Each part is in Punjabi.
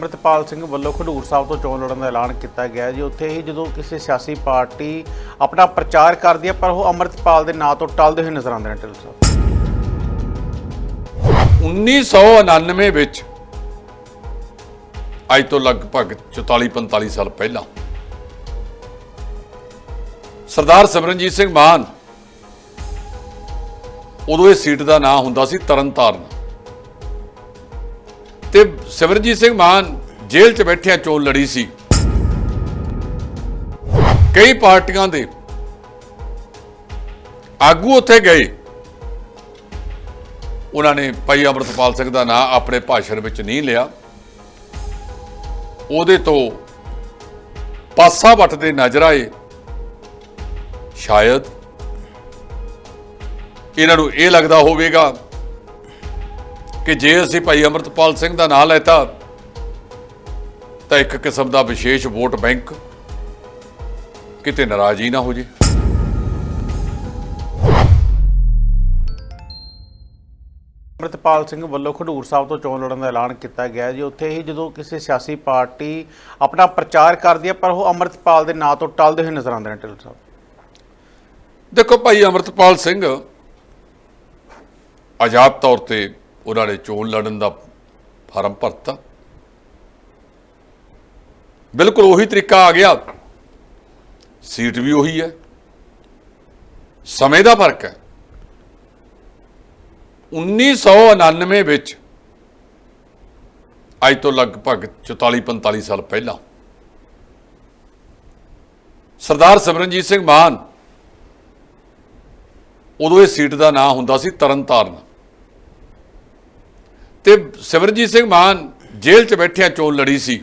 ਅਮਰਿਤਪਾਲ ਸਿੰਘ ਵੱਲੋਂ ਖਡੂਰ ਸਾਹਿਬ ਤੋਂ ਚੋਣ ਲੜਨ ਦਾ ਐਲਾਨ ਕੀਤਾ ਗਿਆ ਜੀ। ਉੱਥੇ ਹੀ ਜਦੋਂ ਕਿਸੇ ਸਿਆਸੀ ਪਾਰਟੀ ਆਪਣਾ ਪ੍ਰਚਾਰ ਕਰਦੀ ਹੈ, ਪਰ ਉਹ ਅਮਰਿਤਪਾਲ ਦੇ ਨਾਂ ਤੋਂ ਟਲਦੇ ਹੋਏ ਨਜ਼ਰ ਆਉਂਦੇ ਨੇ ਢਿੱਲੋਂ ਸਾਹਿਬ। 1999 ਵਿੱਚ, ਅੱਜ ਤੋਂ ਲਗਭਗ 44-45 ਸਾਲ ਪਹਿਲਾਂ, ਸਰਦਾਰ ਸਿਮਰਨਜੀਤ ਸਿੰਘ ਮਾਨ ਉਦੋਂ ਇਹ ਸੀਟ ਦਾ ਨਾਂ ਹੁੰਦਾ ਸੀ ਤਰਨਤਾਰਨ। ਤੇ ਸਿਮਰਨਜੀਤ ਸਿੰਘ ਮਾਨ ਜੇਲ੍ਹ 'ਚ ਬੈਠਿਆਂ ਚੋਣ ਲੜੀ ਸੀ। ਕਈ ਪਾਰਟੀਆਂ ਦੇ ਆਗੂ ਉੱਥੇ ਗਏ। ਉਹਨਾਂ ਨੇ ਭਾਈ ਅਮਰਤਪਾਲ ਸਿੰਘ ਦਾ ਨਾਂ ਆਪਣੇ ਭਾਸ਼ਣ ਵਿੱਚ ਨਹੀਂ ਲਿਆ। ਉਹਦੇ ਤੋਂ ਪਾਸਾ ਵੱਟਦੇ ਨਜ਼ਰ ਆਏ। ਸ਼ਾਇਦ ਇਹਨਾਂ ਨੂੰ ਇਹ ਲੱਗਦਾ ਹੋਵੇਗਾ ਕਿ ਜੇ ਅਸੀਂ ਭਾਈ ਅਮਰਤਪਾਲ ਸਿੰਘ ਦਾ ਨਾਂ ਲੈਤਾ ਤਾਂ ਇੱਕ ਕਿਸਮ ਦਾ ਵਿਸ਼ੇਸ਼ ਵੋਟ ਬੈਂਕ ਕਿਤੇ ਨਾਰਾਜ਼ੀ ਨਾ ਹੋ ਜੇ। ਅਮਰਿਤਪਾਲ ਸਿੰਘ ਵੱਲੋਂ ਖਡੂਰ ਸਾਹਿਬ ਤੋਂ ਚੋਣ ਲੜਨ ਦਾ ਐਲਾਨ ਕੀਤਾ ਗਿਆ ਜੀ। ਉੱਥੇ ਹੀ ਜਦੋਂ ਕਿਸੇ ਸਿਆਸੀ ਪਾਰਟੀ ਆਪਣਾ ਪ੍ਰਚਾਰ ਕਰਦੀ ਹੈ ਪਰ ਉਹ ਅਮਰਿਤਪਾਲ ਦੇ ਨਾਂ ਤੋਂ ਟਲਦੇ ਹੋਏ ਨਜ਼ਰ ਆਉਂਦੇ ਨੇ ਢਿੱਲੋਂ ਸਾਹਿਬ। ਦੇਖੋ ਭਾਈ ਅਮਰਤਪਾਲ ਸਿੰਘ ਆਜ਼ਾਦ ਤੌਰ ਤੇ ਉਹਨਾਂ ਨੇ ਚੋਣ ਲੜਨ ਦਾ ਫਾਰਮ ਭਰਤਾ ਬਿਲਕੁਲ ਉਹੀ ਤਰੀਕਾ ਆ ਗਿਆ ਸੀਟ ਵੀ ਉਹੀ ਹੈ ਸਮੇਂ ਦਾ ਫ਼ਰਕ ਹੈ 1999 ਵਿੱਚ ਅੱਜ ਤੋਂ ਲਗਭਗ 44-45 ਸਾਲ ਪਹਿਲਾਂ ਸਰਦਾਰ ਸਿਮਰਨਜੀਤ ਸਿੰਘ ਮਾਨ ਉਦੋਂ ਇਹ ਸੀਟ ਦਾ ਨਾਂ ਹੁੰਦਾ ਸੀ ਤਰਨਤਾਰਨ ਤੇ ਸਿਮਰਨਜੀਤ ਸਿੰਘ ਮਾਨ ਜੇਲ੍ਹ 'ਚ ਬੈਠਿਆਂ ਚੋਣ ਲੜੀ ਸੀ।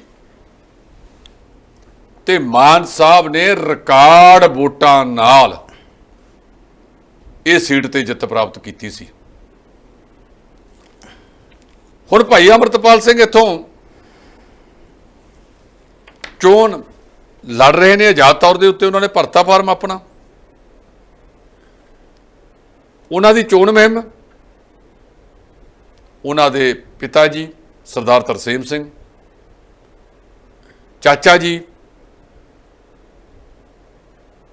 ਤੇ ਮਾਨ ਸਾਹਿਬ ਨੇ ਰਿਕਾਰਡ ਵੋਟਾਂ ਨਾਲ ਇਹ ਸੀਟ ਤੇ ਜਿੱਤ ਪ੍ਰਾਪਤ ਕੀਤੀ ਸੀ। ਹੁਣ ਭਾਈ ਅਮਰਤਪਾਲ ਸਿੰਘ ਇੱਥੋਂ ਚੋਣ ਲੜ ਰਹੇ ਨੇ, ਆਜ਼ਾਦ ਤੌਰ ਦੇ ਉੱਤੇ ਉਹਨਾਂ ਨੇ ਭਰਤਾ ਫਾਰਮ ਆਪਣਾ। ਉਹਨਾਂ ਦੀ ਚੋਣ ਮੁਹਿੰਮ ਉਹਨਾਂ ਦੇ ਪਿਤਾ ਜੀ, ਸਰਦਾਰ ਤਰਸੇਮ ਸਿੰਘ, ਚਾਚਾ ਜੀ,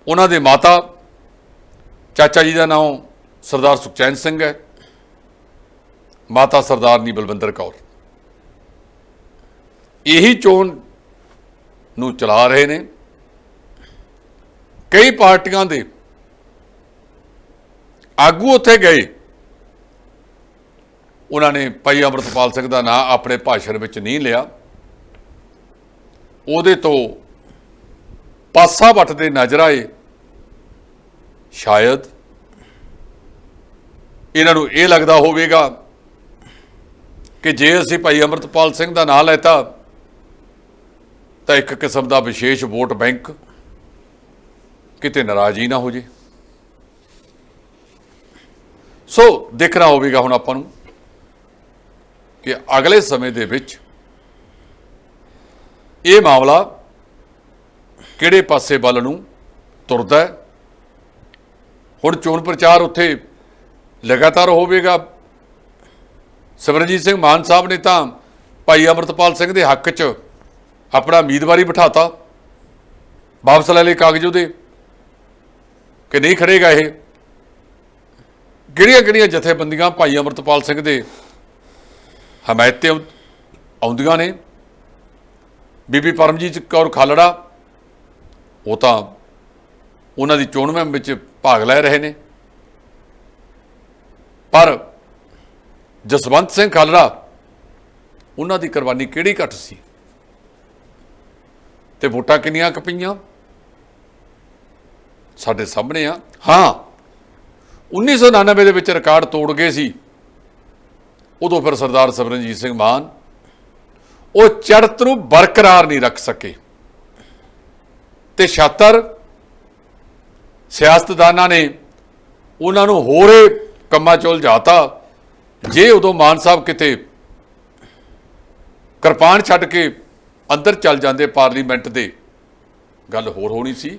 ਉਹਨਾਂ ਦੇ ਮਾਤਾ, ਚਾਚਾ ਜੀ ਦਾ ਨਾਮ ਸਰਦਾਰ ਸੁਖਚੈਨ ਸਿੰਘ ਹੈ, ਮਾਤਾ ਸਰਦਾਰਨੀ ਬਲਵਿੰਦਰ ਕੌਰ। ਇਹੀ ਚੋਣ ਨੂੰ ਚਲਾ ਰਹੇ ਨੇ। ਕਈ ਪਾਰਟੀਆਂ ਦੇ ਆਗੂ ਉੱਥੇ ਗਏ। ਉਹਨਾਂ ਨੇ ਭਾਈ ਅਮਰਤਪਾਲ ਸਿੰਘ ਦਾ ਨਾਂ ਆਪਣੇ ਭਾਸ਼ਣ ਵਿੱਚ ਨਹੀਂ ਲਿਆ। ਉਹਦੇ ਤੋਂ ਪਾਸਾ ਵੱਟਦੇ ਨਜ਼ਰ ਆਏ। ਸ਼ਾਇਦ ਇਹਨਾਂ ਨੂੰ ਇਹ ਲੱਗਦਾ ਹੋਵੇਗਾ ਕਿ ਜੇ ਅਸੀਂ ਭਾਈ ਅਮਰਤਪਾਲ ਸਿੰਘ ਦਾ ਨਾਂ ਲੈਤਾ, ਤਾਂ ਇੱਕ ਕਿਸਮ ਦਾ ਵਿਸ਼ੇਸ਼ ਵੋਟ ਬੈਂਕ ਕਿਤੇ ਨਾਰਾਜ਼ੀ ਨਾ ਹੋ ਜੇ। ਸੋ, ਦੇਖਣਾ ਹੋਵੇਗਾ ਹੁਣ ਆਪਾਂ ਨੂੰ ਕਿ ਅਗਲੇ ਸਮੇਂ ਦੇ ਵਿੱਚ ਇਹ ਮਾਮਲਾ ਕਿਹੜੇ ਪਾਸੇ ਵੱਲ ਨੂੰ ਤੁਰਦਾ ਹੈ? ਹੁਣ ਚੋਣ ਪ੍ਰਚਾਰ ਉੱਥੇ ਲਗਾਤਾਰ ਹੋਵੇਗਾ। ਸਿਮਰਨਜੀਤ ਸਿੰਘ ਮਾਨ ਸਾਹਿਬ ਨੇ ਤਾਂ ਭਾਈ ਅਮਰਤਪਾਲ ਸਿੰਘ ਦੇ ਹੱਕ 'ਚ ਆਪਣਾ ਉਮੀਦਵਾਰੀ ਬਿਠਾਤਾ। ਵਾਪਸ ਲੈ ਲਏ ਕਾਗਜ਼ ਉਹਦੇ। ਕਿ ਨਹੀਂ ਖੜੇਗਾ ਇਹ? ਕਿਹੜੀਆਂ ਕਿਹੜੀਆਂ ਜਥੇਬੰਦੀਆਂ ਭਾਈ ਅਮਰਤਪਾਲ ਸਿੰਘ ਦੇ ਹਮਾਇਤੇ ਆਉਂਦੀਆਂ ਨੇ। ਬੀਬੀ ਪਰਮਜੀਤ ਕੌਰ ਖਾਲੜਾ, ਉਹ ਤਾਂ ਉਹਨਾਂ ਦੀ ਚੋਣ ਮੁਹਿੰਮ ਵਿੱਚ ਭਾਗ ਲੈ ਰਹੇ ਨੇ। ਪਰ ਜਸਵੰਤ ਸਿੰਘ ਖਾਲੜਾ, ਉਹਨਾਂ ਦੀ ਕੁਰਬਾਨੀ ਕਿਹੜੀ ਘੱਟ ਸੀ? ਤੇ ਵੋਟਾਂ ਕਿੰਨੀਆਂ ਕੁ ਪਈਆਂ ਸਾਡੇ ਸਾਹਮਣੇ ਆ। ਹਾਂ 1999 ਦੇ ਵਿੱਚ ਰਿਕਾਰਡ ਤੋੜ ਗਏ ਸੀ। ਉਦੋਂ ਫਿਰ ਸਰਦਾਰ ਸਿਮਰਨਜੀਤ ਸਿੰਘ ਮਾਨ ਉਹ ਚੜਤ ਨੂੰ ਬਰਕਰਾਰ ਨਹੀਂ ਰੱਖ ਸਕੇ। ਤੇ ਛਾਤਰ ਸਿਆਸਤਦਾਨਾਂ ਨੇ ਉਹਨਾਂ ਨੂੰ ਹੋਰੇ ਕੰਮਾਂ ਚ ਉਲਝਾਤਾ। ਜੇ ਉਦੋਂ ਮਾਨ ਸਾਹਿਬ ਕਿਤੇ ਕਿਰਪਾਨ ਛੱਡ ਕੇ ਅੰਦਰ ਚੱਲ ਜਾਂਦੇ ਪਾਰਲੀਮੈਂਟ ਦੇ, ਗੱਲ ਹੋਰ ਹੋਣੀ ਸੀ।